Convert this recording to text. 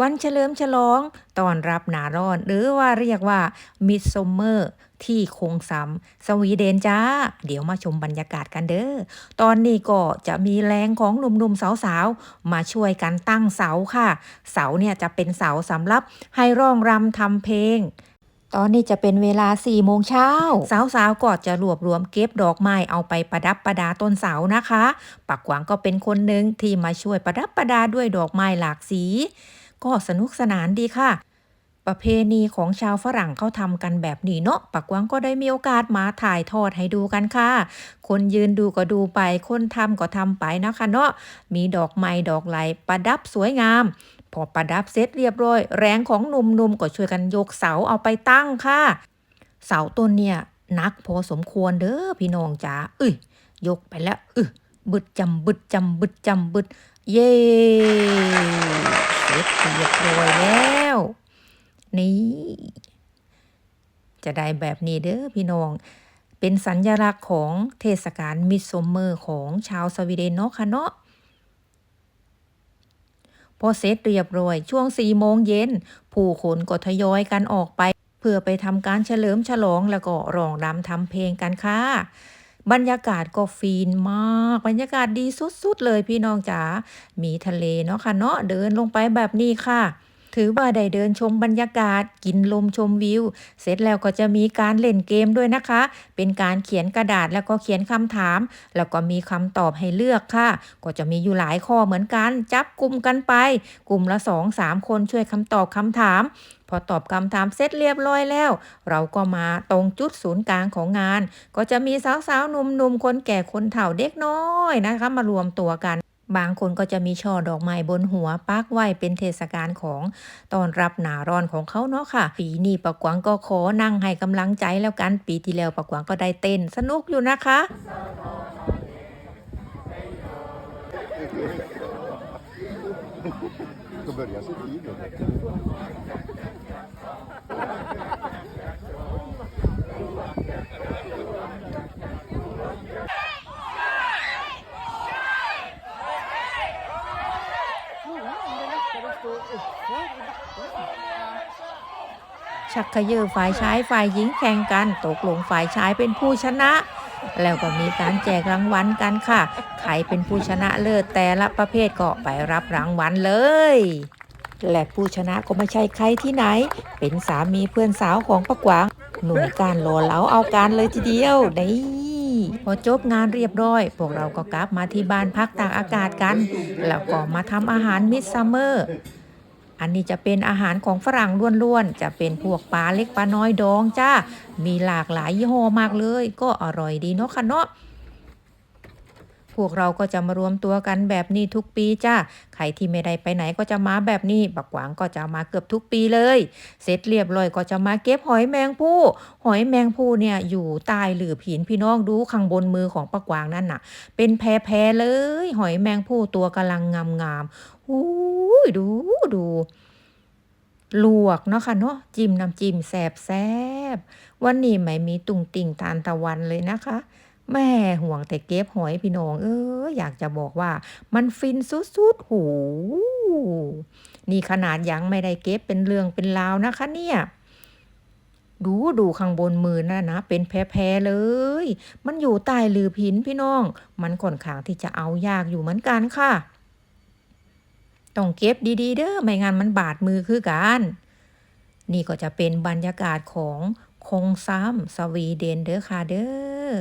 วันเฉลิมฉลองตอนรับหนาร้อน หรือว่าเรียกว่ามิดซมเมอร์ที่คงซ้ำสวีเดนจ้า เดี๋ยวมาชมบรรยากาศกันเด้อ ตอนนี้ก็จะมีแรงของหนุ่มๆสาวๆ มาช่วยกันตั้งเสาค่ะ เสาเนี่ยจะเป็นเสาสำหรับให้ร้องรำทำเพลงตอนนี้จะเป็นเวลา4โมงเช้า สาวๆก็จะรวบรวมเก็บดอกไม้เอาไปประดับประดาต้นเสานะคะ ปักหวังก็เป็นคนหนึ่งที่มาช่วยประดับประดาด้วยดอกไม้หลากสี ก็สนุกสนานดีค่ะ ประเพณีของชาวฝรั่งเขาทำกันแบบนี้เนาะปักวังก็ได้มีโอกาสมาถ่ายทอดให้ดูกันค่ะ คนยืนดูก็ดูไป คนทำก็ทำไปนะคะเนาะมีดอกไม้ดอกไหลประดับสวยงามพอประดับเสร็จเรียบร้อย แรงของหนุ่มๆก็ช่วยกันยกเสาเอาไปตั้งค่ะ เสาต้นเนี่ยนักพอสมควรเด้อพี่น้องจ๋าเอ้ยยกไปแล้วอึบึดจำบึดจำบึดจำบึด เย่เส ร็จเรียบร้อยแล้ว นี่ จะได้แบบนี้เด้อพี่น้อง เป็นสัญลักษณ์ของเทศกาลมิดซัมเมอร์ของชาวสวีเดนเนาะค่ะเนาะพอเสร็จเรียบร้อย ช่วง4โมงเย็น ผู้คนก็ทยอยกันออกไป เพื่อไปทำการเฉลิมฉลองแล้วก็ร้องรำทำเพลงกันค่ะ บรรยากาศก็ฟินมาก บรรยากาศดีสุดๆเลยพี่น้องจ๋ามีทะเลเนาะค่ะเนาะเดินลงไปแบบนี้ค่ะ ถือว่าได้เดินชมบรรยากาศ กินลมชมวิว เสร็จแล้วก็จะมีการเล่นเกมด้วยนะคะ เป็นการเขียนกระดาษแล้วก็เขียนคำถาม แล้วก็มีคำตอบให้เลือกค่ะ ก็จะมีอยู่หลายข้อเหมือนกัน จับกลุ่มกันไป กลุ่มละสองสามคนช่วยคำตอบคำถามพอตอบคำถามเสร็จเรียบร้อยแล้ว เราก็มาตรงจุดศูนย์กลางของงาน ก็จะมีสาวๆหนุ่มๆคนแก่คนเฒ่าเด็กน้อยนะคะ มารวมตัวกัน บางคนก็จะมีช่อดอกไม้บนหัวปักไว้เป็นเทศกาลของตอนรับหนาร้อนของเขาเนาะค่ะ ปีนี้ปะกวางก็ขอนั่งให้กำลังใจแล้วกันปีที่แล้วปะกวางก็ได้เต้นสนุกอยู่นะคะ Då börjar sitt liv nu. ชักเขยือฝ่ายชายฝ่ายหญิงแข่งกันตกลงฝ่ายชายเป็นผู้ชนะ แล้วก็มีการแจกรางวัลกันค่ะ ใครเป็นผู้ชนะเลิศแต่ละประเภทก็ไปรับรางวัลเลย และผู้ชนะก็ไม่ใช่ใครที่ไหน เป็นสามีเพื่อนสาวของประกวางหนุ่มการโลเหลาเอาการเลยทีเดียวนี่ พอจบงานเรียบร้อย พวกเราก็กลับมาที่บ้านพักตากอากาศกัน แล้วก็มาทำอาหารมิดซัมเมอร์อันนี้จะเป็นอาหารของฝรั่งล้วนๆ จะเป็นพวกปลาเล็กปลาน้อยดองจ้า มีหลากหลายยี่ห้อมากเลย ก็อร่อยดีเนาะค่ะเนาะ พวกเราก็จะมารวมตัวกันแบบนี้ทุกปีจ้าใครที่ไม่ได้ไปไหนก็จะมาแบบนี้บักหวางก็จะมาเกือบทุกปีเลย เสร็จเรียบร้อยก็จะมาเก็บหอยแมงผู้หอยแมงผู้เนี่ยอยู่ใต้หลืบหินพี่น้องดูข้างบนมือของปักหวางนั่นน่ะ เป็นแพรๆเลย หอยแมงผู้ตัวกำลังงามๆหูยดูดูลวกเนาะค่ะเนาะจิ้มน้ำจิ้มแสบแซบวันนี้ไม่มีตุ่งติ่งทานตะวันเลยนะคะ แม่ห่วงแต่เก็บหอยพี่น้องเอออยากจะบอกว่า มันฟินสุดๆหูนี่ขนาดยังไม่ได้เก็บเป็นเรื่องเป็นราวนะคะเนี่ยดูดูข้างบนมือนะนะ เป็นแพรๆเลย มันอยู่ใต้หลือหินพี่น้อง มันค่อนข้างที่จะเอายากอยู่เหมือนกันค่ะ ต้องเก็บดีๆ เด้อไม่งั้นมันบาดมือคือกัน นี่ก็จะเป็นบรรยากาศของคงซ้ำสวีเดนเด้อค่ะเด้อ